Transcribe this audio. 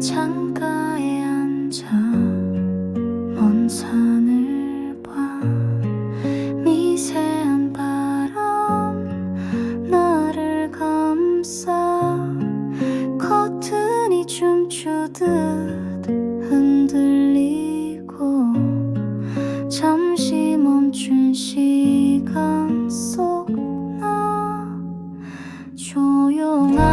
창가에 앉아 먼 산을 봐. 미세한 바람 나를 감싸. 커튼이 춤추듯 흔들리고 잠시 멈춘 시간 속 나 조용한